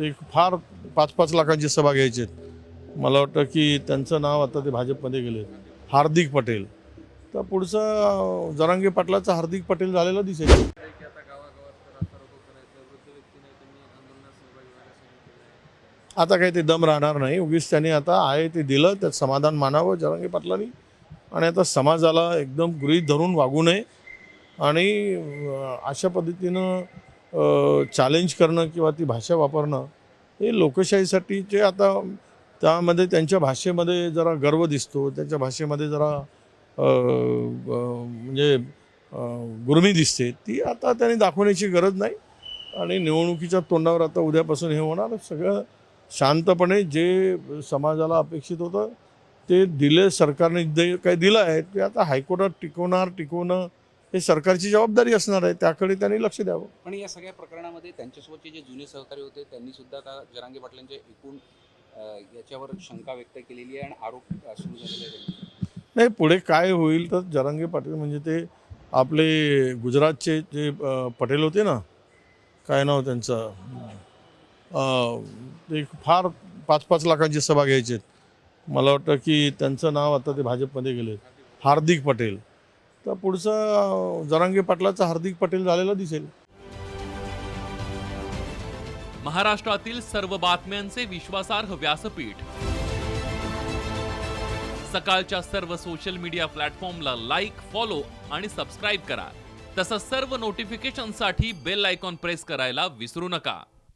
ते फार पाच पाच लाखांची सभा घ्यायचे मला वाटतं की त्यांचं नाव आता ते भाजपमध्ये गेले. हार्दिक पटेल. तर पुढचं जरांगे पाटलाचं हार्दिक पटेल झालेलं दिसेल. आता काही ते दम राहणार नाही. उगीच त्यांनी आता आहे ते दिलं त्यात समाधान मानावं जरांगे पाटलांनी. आणि आता समाजाला एकदम गृहीत धरून वागू नये. आणि अशा पद्धतीनं चॅलेंज करणं किंवा ती भाषा वापरणं हे लोकशाहीसाठी जे आता त्यामध्ये त्यांच्या भाषेमध्ये जरा गर्व दिसतो त्यांच्या भाषेमध्ये जरा म्हणजे गुरमी दिसते. ती आता त्यांनी दाखवण्याची गरज नाही आणि निवडणुकीच्या तोंडावर आता उद्यापासून हे होणार. सगळं शांतपणे जे समाजाला अपेक्षित होतं ते दिले सरकारने जे काही दिलं आहे ते आता हायकोर्टात टिकवणार टिकवणं हे सरकारची जबाबदारी असणार आहे त्याकडे त्यांनी लक्ष द्यावं. पण या सगळ्या प्रकरणामध्ये त्यांच्यासोबतचे जे जुने सहकारी होते त्यांनी सुद्धा आता जरांगे पाटलांच्या एकूण याच्यावर शंका व्यक्त केलेली आहे आणि आरोप सुरू झालेले आहेत. नाही पुढे काय होईल तर जरांगे पाटील म्हणजे ते आपले गुजरातचे जे पटेल होते ना काय नाव त्यांचं? ते फार पाच पाच लाखांची सभा घ्यायचे मला वाटतं की त्यांचं नाव आता ते भाजपमध्ये गेले हार्दिक पटेल. तर पुढचं जरांगे पाटलाचं हार्दिक पटेल झालेला दिसेल. महाराष्ट्रातील सर्व बातम्यांचे विश्वासार्ह व्यासपीठ. सकाळच्या सर्व सोशल मीडिया प्लॅटफॉर्मला लाईक फॉलो आणि सबस्क्राईब करा. तसंच सर्व नोटिफिकेशनसाठी बेल आयकॉन प्रेस करायला विसरू नका.